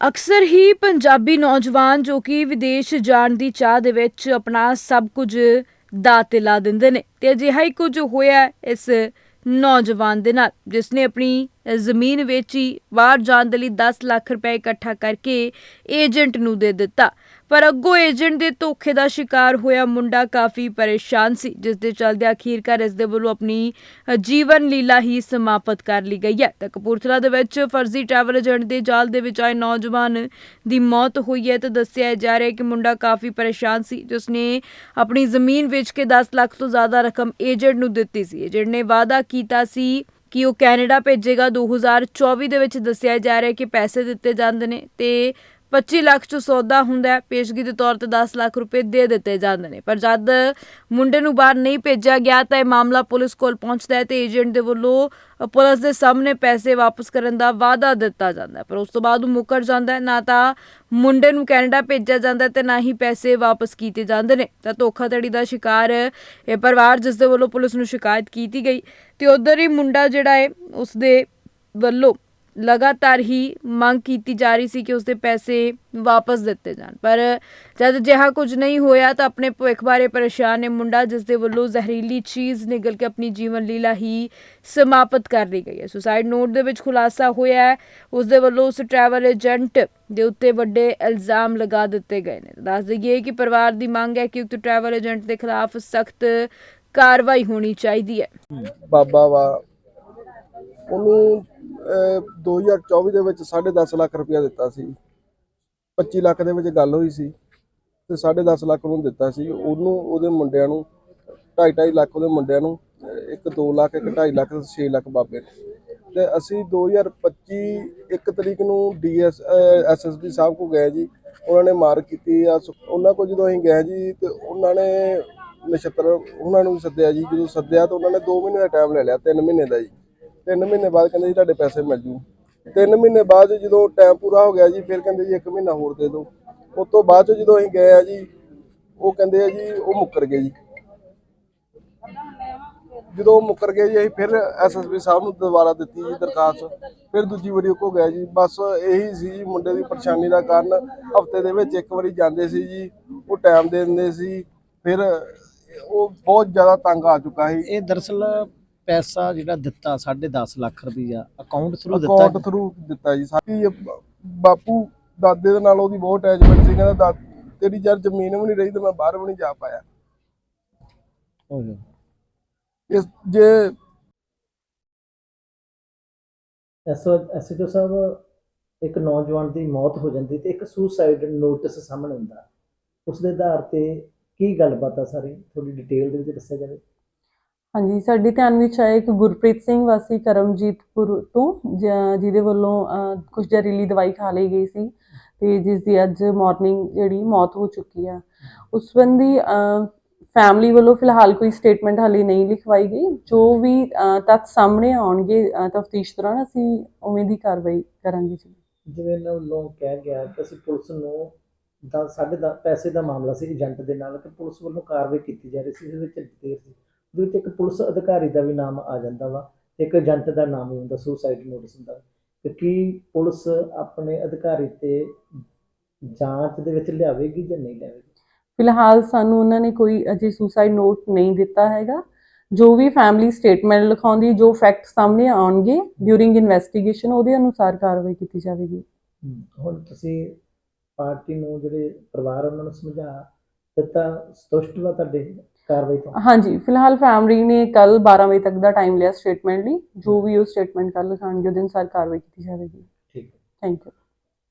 ਅਕਸਰ ਹੀ ਪੰਜਾਬੀ ਨੌਜਵਾਨ ਜੋ ਕਿ ਵਿਦੇਸ਼ ਜਾਣ ਦੀ ਚਾਹ ਦੇ ਵਿੱਚ ਆਪਣਾ ਸਭ ਕੁਝ ਦਾਅ ਤੇ ਲਾ ਦਿੰਦੇ ਨੇ ਤੇ ਅਜਿਹਾ ਹੀ ਕੁਝ ਹੋਇਆ ਇਸ ਨੌਜਵਾਨ ਦੇ ਨਾਲ, ਜਿਸ ਨੇ ਆਪਣੀ ਜ਼ਮੀਨ ਵੇਚੀ ਬਾਹਰ ਜਾਣ ਦੇ ਲਈ 10 ਲੱਖ ਰੁਪਏ ਇਕੱਠਾ ਕਰਕੇ ਏਜੰਟ ਨੂੰ ਦੇ ਦਿੱਤਾ। ਪਰ ਅੱਗੋਂ ਏਜੰਟ ਦੇ ਧੋਖੇ ਦਾ ਸ਼ਿਕਾਰ ਹੋਇਆ ਮੁੰਡਾ ਕਾਫੀ ਪਰੇਸ਼ਾਨ ਸੀ ਜਿਸ ਦੇ ਚਲਦੇ ਅਖੀਰਕਾਰ ਇਸ ਦੇ ਵੱਲੋਂ ਆਪਣੀ ਜੀਵਨ ਲੀਲਾ ਹੀ ਸਮਾਪਤ ਕਰ ਲਈ ਗਈ ਹੈ। ਤਾਂ ਕਪੂਰਥਲਾ ਦੇ ਵਿੱਚ ਫਰਜ਼ੀ ਟਰੈਵਲ ਏਜੰਟ ਦੇ ਜਾਲ ਦੇ ਵਿੱਚ ਆਏ ਨੌਜਵਾਨ ਦੀ ਮੌਤ ਹੋਈ ਹੈ ਤਾਂ ਦੱਸਿਆ ਜਾ ਰਿਹਾ ਹੈ ਕਿ ਮੁੰਡਾ ਕਾਫੀ ਪਰੇਸ਼ਾਨ ਸੀ ਜਿਸ ਨੇ ਆਪਣੀ ਜ਼ਮੀਨ ਵੇਚ ਕੇ 10 ਲੱਖ ਤੋਂ ਜ਼ਿਆਦਾ ਰਕਮ ਏਜੰਟ ਨੂੰ ਦਿੱਤੀ ਸੀ। ਏਜੰਟ ਨੇ ਵਾਅਦਾ ਕੀਤਾ ਸੀ ਕਿ ਉਹ ਕੈਨੇਡਾ ਭੇਜੇਗਾ। 2024 ਦੇ ਵਿੱਚ ਦੱਸਿਆ ਜਾ ਰਿਹਾ ਕਿ ਪੈਸੇ ਦਿੱਤੇ ਜਾਂਦੇ ਨੇ ਤੇ 25 ਲੱਖ ਚ ਸੌਦਾ ਹੁੰਦਾ ਹੈ। ਪੇਸ਼ਗੀ ਦੇ ਤੌਰ ਤੇ 10 ਲੱਖ ਰੁਪਏ ਦੇ ਦਿੱਤੇ ਜਾਂਦੇ ਨੇ। ਪਰ ਜਦ ਮੁੰਡੇ ਨੂੰ ਬਾਹਰ ਨਹੀਂ ਭੇਜਿਆ ਗਿਆ ਤਾਂ ਇਹ ਮਾਮਲਾ ਪੁਲਿਸ ਕੋਲ ਪਹੁੰਚਦਾ ਹੈ ਤੇ ਏਜੰਟ ਦੇ ਵੱਲੋਂ ਪੁਲਿਸ ਦੇ ਸਾਹਮਣੇ ਪੈਸੇ ਵਾਪਸ ਕਰਨ ਦਾ ਵਾਅਦਾ ਦਿੱਤਾ ਜਾਂਦਾ ਹੈ। ਪਰ ਉਸ ਤੋਂ ਬਾਅਦ ਉਹ ਮੁੱਕਰ ਜਾਂਦਾ ਹੈ। ਨਾ ਤਾਂ ਮੁੰਡੇ ਨੂੰ ਕੈਨੇਡਾ ਭੇਜਿਆ ਜਾਂਦਾ ਹੈ ਤੇ ਨਾ ਹੀ ਪੈਸੇ ਵਾਪਸ ਕੀਤੇ ਜਾਂਦੇ ਨੇ। ਤਾਂ ਧੋਖਾਧੜੀ ਦਾ ਸ਼ਿਕਾਰ ਇਹ ਪਰਿਵਾਰ ਜਿਸ ਦੇ ਵੱਲੋਂ ਪੁਲਿਸ ਨੂੰ ਸ਼ਿਕਾਇਤ ਕੀਤੀ ਗਈ ਤੇ ਉਧਰ ਹੀ ਮੁੰਡਾ ਜਿਹੜਾ ਹੈ, ਉਸ ਦੇ ਵੱਲੋਂ ਲਗਾਤਾਰ ਹੀ ਮੰਗ ਕੀਤੀ ਜਾ ਰਹੀ ਸੀ ਕਿ ਉਸਦੇ ਪੈਸੇ ਵਾਪਸ ਦਿੱਤੇ ਜਾਣ। ਪਰ ਜਦ ਅਜਿਹਾ ਕੁਝ ਨਹੀਂ ਹੋਇਆ ਤਾਂ ਆਪਣੇ ਭਵਿੱਖ ਬਾਰੇ ਪਰੇਸ਼ਾਨ ਨੇ ਮੁੰਡਾ, ਜਿਸ ਦੇ ਵੱਲੋਂ ਜ਼ਹਿਰੀਲੀ ਚੀਜ਼ ਨਿਗਲ ਕੇ ਆਪਣੀ ਜੀਵਨ ਲੀਲਾ ਹੀ ਸਮਾਪਤ ਕਰ ਲਈ ਗਈ ਹੈ। ਸੁਸਾਈਡ ਨੋਟ ਦੇ ਵਿੱਚ ਖੁਲਾਸਾ ਹੋਇਆ ਹੈ ਉਸ ਦੇ ਵੱਲੋਂ ਉਸ ਟਰੈਵਲ ਏਜੰਟ ਦੇ ਉੱਤੇ ਵੱਡੇ ਇਲਜ਼ਾਮ ਲਗਾ ਦਿੱਤੇ ਗਏ ਨੇ। ਦੱਸ ਦਈਏ ਕਿ ਪਰਿਵਾਰ ਦੀ ਮੰਗ ਹੈ ਕਿ ਉਕਤ ਟਰੈਵਲ ਏਜੰਟ ਦੇ ਖਿਲਾਫ ਸਖਤ ਕਾਰਵਾਈ ਹੋਣੀ ਚਾਹੀਦੀ ਹੈ। ਬਾਬਾ ਵਾ ਉਹਨੂੰ ਅਹ, 2024 ਦੇ ਵਿੱਚ 10.5 ਲੱਖ ਰੁਪਇਆ ਦਿੱਤਾ ਸੀ। 25 ਲੱਖ ਦੇ ਵਿੱਚ ਗੱਲ ਹੋਈ ਸੀ ਤੇ 10.5 ਲੱਖ ਉਹਨੂੰ ਦਿੱਤਾ ਸੀ। ਉਹਨੂੰ ਉਹਦੇ ਮੁੰਡਿਆਂ ਨੂੰ 2.5 ਲੱਖ ਉਹਦੇ ਮੁੰਡਿਆਂ ਨੂੰ ਅਹ, ਇੱਕ 2 ਲੱਖ ਇੱਕ 2.5 ਲੱਖ ਤੇ 6 ਲੱਖ ਬਾਬੇ ਨੂੰ। ਤੇ ਅਸੀਂ 2025 ਇੱਕ ਤਰੀਕ ਨੂੰ ਡੀਐਸ ਐਸਐਸਪੀ ਸਾਹਿਬ ਕੋ ਗਏ ਜੀ। ਉਹਨਾਂ ਨੇ ਮਾਰ ਕੀਤੀ ਆ। ਸੁ- ਉਹਨਾਂ ਕੋਲ ਜਦੋਂ ਅਸੀਂ ਗਏ ਜੀ ਤੇ ਉਹਨਾਂ ਨੇ ਨਛੱਤਰ ਉਹਨਾਂ ਨੂੰ ਵੀ ਸੱਦਿਆ ਜੀ। ਜਦੋਂ ਸੱਦਿਆ ਤਾਂ ਉਹਨਾਂ ਨੇ 2 ਮਹੀਨੇ ਦਾ ਟਾਈਮ ਲੈ ਲਿਆ 3 ਮਹੀਨੇ ਦਾ ਜੀ। 3 ਮਹੀਨੇ ਬਾਅਦ ਕਹਿੰਦੇ ਜੀ ਤੁਹਾਡੇ ਪੈਸੇ ਮਿਲ ਜੂ। 3 ਮਹੀਨੇ ਬਾਅਦ ਜਦੋਂ ਟਾਈਮ ਪੂਰਾ ਹੋ ਗਿਆ ਜੀ, ਫਿਰ ਕਹਿੰਦੇ ਜੀ 1 ਮਹੀਨਾ ਹੋਰ ਦੇ ਦਿਓ। ਉਸ ਤੋਂ ਬਾਅਦ 'ਚ ਜਦੋਂ ਅਸੀਂ ਗਏ ਆ ਜੀ, ਉਹ ਕਹਿੰਦੇ ਆ ਜੀ, ਉਹ ਮੁੱਕਰ ਗਏ ਜੀ। ਜਦੋਂ ਉਹ ਮੁੱਕਰ ਗਏ ਜੀ, ਅਸੀਂ ਫਿਰ ਐਸਐਸਪੀ ਸਾਹਿਬ ਨੂੰ ਦੁਬਾਰਾ ਦਿੱਤੀ ਜੀ ਦਰਖਾਸਤ। ਫਿਰ ਦੂਜੀ ਵਾਰੀ ਉਹ ਕੋ ਗਏ ਜੀ। ਬਸ ਇਹੀ ਸੀ ਜੀ, ਮੁੰਡੇ ਦੀ ਪਰੇਸ਼ਾਨੀ ਦਾ ਕਾਰਨ। ਹਫ਼ਤੇ ਦੇ ਵਿੱਚ ਇੱਕ ਵਾਰੀ ਜਾਂਦੇ ਸੀ ਜੀ, ਉਹ ਟਾਈਮ ਦੇ ਦਿੰਦੇ ਸੀ। ਫਿਰ ਉਹ ਬਹੁਤ ਜ਼ਿਆਦਾ ਤੰਗ ਆ ਚੁੱਕਾ ਸੀ। ਇਹ ਦਰਅਸਲ ਪੈਸਾ ਜਿਹੜਾ ਦਿੱਤਾ 10.5 ਲੱਖ ਰੁਪਈਆ ਅਕਾਊਂਟ ਥਰੂ ਅਕਾਊਂਟ ਦਿੱਤਾ ਥਰੂ ਦਿੱਤਾ ਜੀ। ਸਾਡੀ ਬਾਪੂ ਦਾਦੇ ਦੇ ਨਾਲ ਉਹਦੀ ਬਹੁਤ ਅਟੈਚਮੈਂਟ ਸੀ ਕਹਿੰਦਾ ਦਾ ਤੇਰੀ ਯਾਰ ਜ਼ਮੀਨ ਵੀ ਨਹੀਂ ਰਹੀ ਤੇ ਮੈਂ ਬਾਹਰ ਵੀ ਨਹੀਂ ਜਾ ਪਾਇਆ। ਇਸ ਜੇ ਐਸਓ ਐਸਐਚਓ ਸਾਹਿਬ ਇੱਕ ਨੌਜਵਾਨ ਦੀ ਮੌਤ ਹੋ ਜਾਂਦੀ ਤੇ ਇੱਕ ਸੁਸਾਈਡ ਨੋਟਿਸ ਸਾਹਮਣੇ ਹੁੰਦਾ ਉਸ ਦੇ ਆਧਾਰ ਤੇ ਕੀ ਗੱਲਬਾਤ ਆ ਸਾਰੀ? ਥੋੜੀ ਡਿਟੇਲ ਦੇ ਵਿੱਚ ਦੱਸਿਆ ਜਾਵੇ। ਹਾਂਜੀ ਸਾਡੇ ਧਿਆਨ ਵਿੱਚ ਆਇਆ ਇੱਕ ਗੁਰਪ੍ਰੀਤ ਸਿੰਘ ਵਾਸੀ ਕਰਮਜੀਤਪੁਰ ਤੋਂ ਜ- ਜਿਹਦੇ ਵੱਲੋਂ ਅਹ, ਕੁਝ ਜ਼ਹਿਰੀਲੀ ਦਵਾਈ ਖਾ ਲਈ ਗਈ ਸੀ ਤੇ ਜਿਸ ਦੀ ਅੱਜ ਮਾਰਨਿੰਗ ਜਿਹੜੀ ਮੌਤ ਹੋ ਚੁੱਕੀ ਆ। ਉਸ ਸੰਬੰਧੀ ਫੈਮਿਲੀ ਵੱਲੋਂ ਫਿਲਹਾਲ ਕੋਈ ਸਟੇਟਮੈਂਟ ਹਾਲੇ ਨਹੀਂ ਲਿਖਵਾਈ ਗਈ। ਜੋ ਵੀ ਅਹ, ਤੱਥ ਸਾਹਮਣੇ ਆਉਣਗੇ ਤਫਤੀਸ਼ ਦੌਰਾਨ ਅਸੀਂ ਉਵੇਂ ਦੀ ਕਾਰਵਾਈ ਕਰਾਂਗੇ ਜੀ। ਜਿਵੇਂ ਇਹਨਾਂ ਵੱਲੋਂ ਕਿਹਾ ਗਿਆ ਕਿ ਅਸੀਂ ਪੁਲਿਸ ਨੂੰ ਦਾ ਸਾਡੇ ਦਾ ਪੈਸੇ ਦਾ ਮਾਮਲਾ ਸੀ ਏਜੰਟ ਦੇ ਨਾਲ ਕਿ ਪੁਲਿਸ ਵੱਲੋਂ ਕਾਰਵਾਈ ਕੀਤੀ ਜਾ ਰਹੀ ਸੀ ਇਹਦੇ ਵਿੱਚ ਦੇਰ ਸੀ। ਵਿੱਚ ਇੱਕ ਪੁਲਿਸ ਅਧਿਕਾਰੀ ਦਾ ਵੀ ਨਾਮ ਆ ਜਾਂਦਾ ਵਾ ਇੱਕ ਏਜੰਟ ਦਾ ਨਾਮ ਵੀ ਹੁੰਦਾ ਸੁਸਾਈਡ ਨੋਟਿਸ ਹੁੰਦਾ। ਕਿ ਪੁਲਿਸ ਆਪਣੇ ਅਧਿਕਾਰੀ ਤੇ ਜਾਂਚ ਦੇ ਵਿੱਚ ਲਿਆਵੇਗੀ ਜਾਂ ਨਹੀਂ ਲਿਆਵੇਗੀ? ਫਿਲਹਾਲ ਸਾਨੂੰ ਉਹਨਾਂ ਨੇ ਕੋਈ ਅਜੇ ਸੁਸਾਈਡ ਨੋਟ ਨਹੀਂ ਦਿੱਤਾ ਹੈਗਾ। ਜੋ ਵੀ ਫੈਮਿਲੀ ਸਟੇਟਮੈਂਟ ਲਿਖਾਉਂਦੀ ਜੋ ਫੈਕਟ ਸਾਹਮਣੇ ਆਉਣਗੇ ਡਿਊਰਿੰਗ ਇਨਵੈਸਟੀਗੇਸ਼ਨ ਉਹਦੇ ਅਨੁਸਾਰ ਕਾਰਵਾਈ ਕੀਤੀ ਜਾਵੇਗੀ। ਹੁਣ ਤੁਸੀਂ ਪਾਰਟੀ ਨੂੰ ਜਿਹੜੇ ਪਰਿਵਾਰ ਉਹਨਾਂ ਨੂੰ ਸਮਝਾ ਦਿੱਤਾ ਸੰਤੁਸ਼ਟ ਵਾ ਤੁਹਾਡੇ? ਕਾਰਵਾਈ ਤੋਂ? ਹਾਂਜੀ ਫਿਲਹਾਲ ਫੈਮਿਲੀ ਨੇ ਕੱਲ 12 ਵਜੇ ਤੱਕ ਦਾ ਟਾਈਮ ਲਿਆ ਸਟੇਟਮੈਂਟ ਲਈ। ਜੋ ਵੀ ਉਹ ਸਟੇਟਮੈਂਟ ਕੱਲ ਲਿਖਾਣਗੇ ਉਹਦੇ ਅਨੁਸਾਰ ਕਾਰਵਾਈ ਕੀਤੀ ਜਾਵੇਗੀ। ਠੀਕ ਹੈ। Thank you